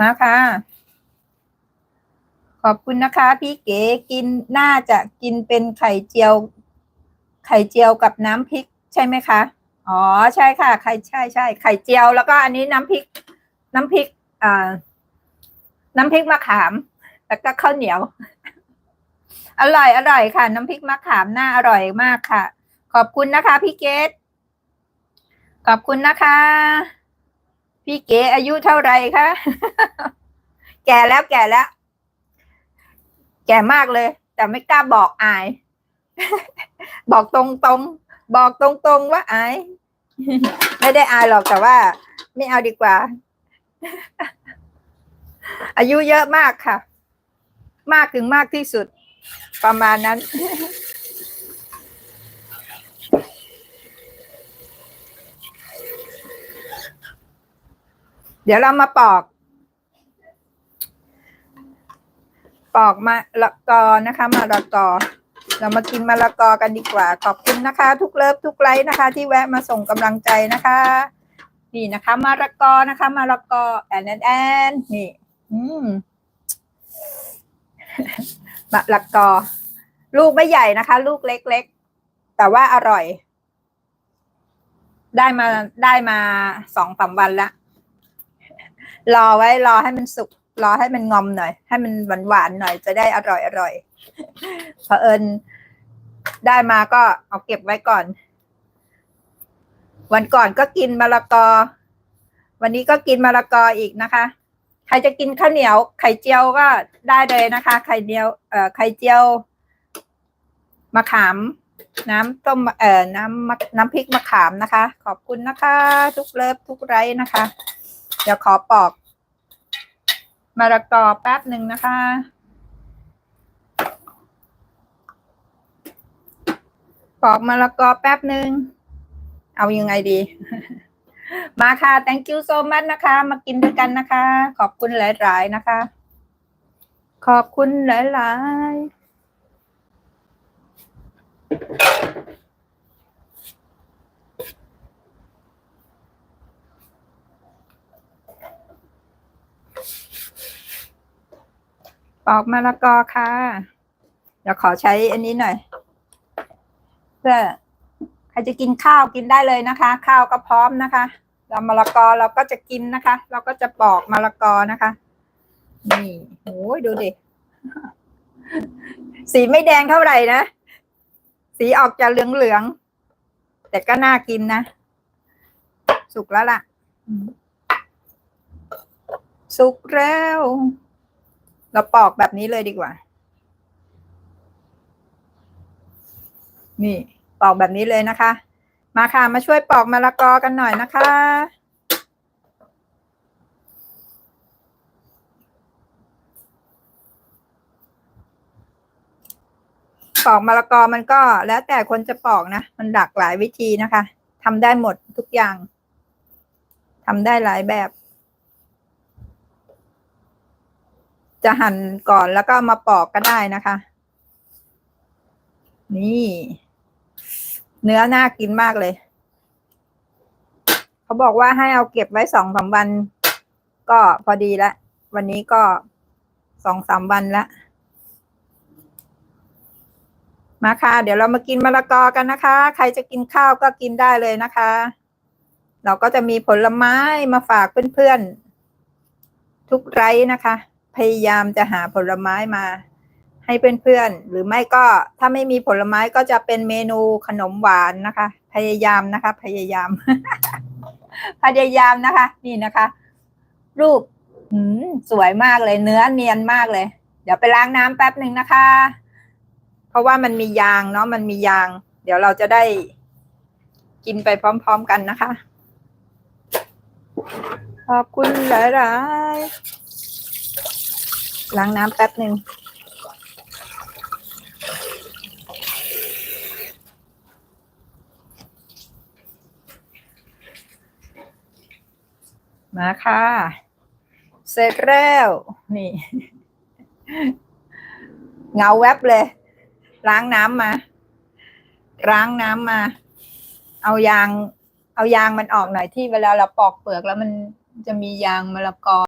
มาค่ะ ขอบคุณนะคะ พี่เก๋กินน่าจะกินเป็นไข่เจียว ไข่เจียวกับน้ำพริกใช่ไหมคะ อ๋อใช่ค่ะ ไข่ใช่ใช่ไข่เจียวแล้วก็อันนี้น้ำพริก น้ำพริกอ่าน้ำพริกมะขาม แล้วก็ข้าวเหนียว อร่อยอร่อยค่ะ น้ำพริกมะขามน่าอร่อยมากค่ะ ขอบคุณนะคะ พี่เกดขอบคุณนะคะ พี่เก๋อายุเท่าไรคะ แก่แล้วแก่แล้ว แก่มากเลย แต่ไม่กล้าบอกอาย บอกตรงตรงบอกตรงตรงว่าอาย ไม่ได้อายหรอกแต่ว่า ไม่เอาดีกว่า อายุเยอะมากค่ะ มากถึงมากที่สุด ประมาณนั้น เดี๋ยวเรามาปอก ปอกมะละกอนะคะมะละกอ เรามากินมะละกอกันดีกว่า ขอบคุณนะคะ ทุกเลิฟทุกไลค์นะคะ ที่แวะมาส่งกำลังใจนะคะ นี่นะคะมะละกอนะคะมะละกอแอนแอนแอนนี่อืมมะละกอ ลูกไม่ใหญ่นะคะ ลูกเล็กๆ แต่ว่าอร่อย ได้มาได้มาสองสามวันละ รอไว้รอให้มันสุกรอให้มันงอมหน่อย ให้มันหวานหวานๆหน่อยจะได้อร่อยอร่อยเผอิญได้มาก็เอาเก็บไว้ก่อน วันก่อนก็กินมะละกอ วันนี้ก็กินมะละกออีกนะคะ ใครจะกินข้าวเหนียว ไข่เจียวก็ได้เลยนะคะ ไข่เดียวเอ่อไข่เจียวมะขาม น้ำต้มเอ่อน้ำมะน้ำพริกมะขามนะคะ ขอบคุณนะคะ ทุกเลิฟทุกไร้นะคะ เดี๋ยวขอปอกมะละกอแป๊บหนึ่งนะคะ ปอกมะละกอแป๊บหนึ่ง เอายังไงดี มาค่ะ thank you so much นะคะ มากินด้วยกันนะคะ ขอบคุณหลาย ๆ นะคะ ขอบคุณหลาย ๆ ปอกมะละกอค่ะ เดี๋ยวขอใช้อันนี้หน่อย เพื่อใครจะกินข้าวกินได้เลยนะคะ ข้าวก็พร้อมนะคะ เรามะละกอเราก็จะกินนะคะ เราก็จะปอกมะละกอนะคะ นี่โอ้ยดูดิสีไม่แดงเท่าไหร่นะ สีออกจะเหลืองๆแต่ก็น่ากินนะ สุกแล้วล่ะ สุกแล้ว เราปอกแบบนี้เลยดีกว่า นี่ปอกแบบนี้เลยนะคะ มาค่ะมาช่วยปอกมะละกอกันหน่อยนะคะ ปอกมะละกอมันก็แล้วแต่คนจะปอกนะ มันหลากหลายวิธีนะคะทำได้หมดทุกอย่างทำได้หลายแบบ จะหั่นก่อนแล้วก็มาปอกก็ได้นะคะ นี่ เนื้อน่ากินมากเลย เขาบอกว่าให้เอาเก็บไว้สองสามวัน ก็พอดีละ วันนี้ก็สองสามวันละมาค่ะ เดี๋ยวเรามากินมะละกอกันนะคะ ใครจะกินข้าวก็กินได้เลยนะคะ เราก็จะมีผลไม้มาฝากเพื่อนๆ ทุกไร้นะคะ พยายามจะหาผลไม้มา ให้เพื่อนๆ หรือไม่ก็ถ้าไม่มีผลไม้ก็จะเป็นเมนูขนมหวานนะคะ พยายามนะคะ พยายาม พยายามนะคะ นี่นะคะ รูปสวยมากเลยเนื้อเนียนมากเลย เดี๋ยวไปล้างน้ำแป๊บหนึ่งนะคะ เพราะว่ามันมียางเนาะมันมียาง เดี๋ยวเราจะได้กินไปพร้อม ๆกันนะคะ ขอบคุณหลาย ๆ ล้างน้ำแป๊บหนึ่งมาค่ะ เสร็จแล้ว นี่ เงาแวบเลย ล้างน้ำมา ล้างน้ำมา เอายาง เอายางมันออกหน่อยที่เวลาเราปอกเปลือกแล้วมันจะมียางมะละกอ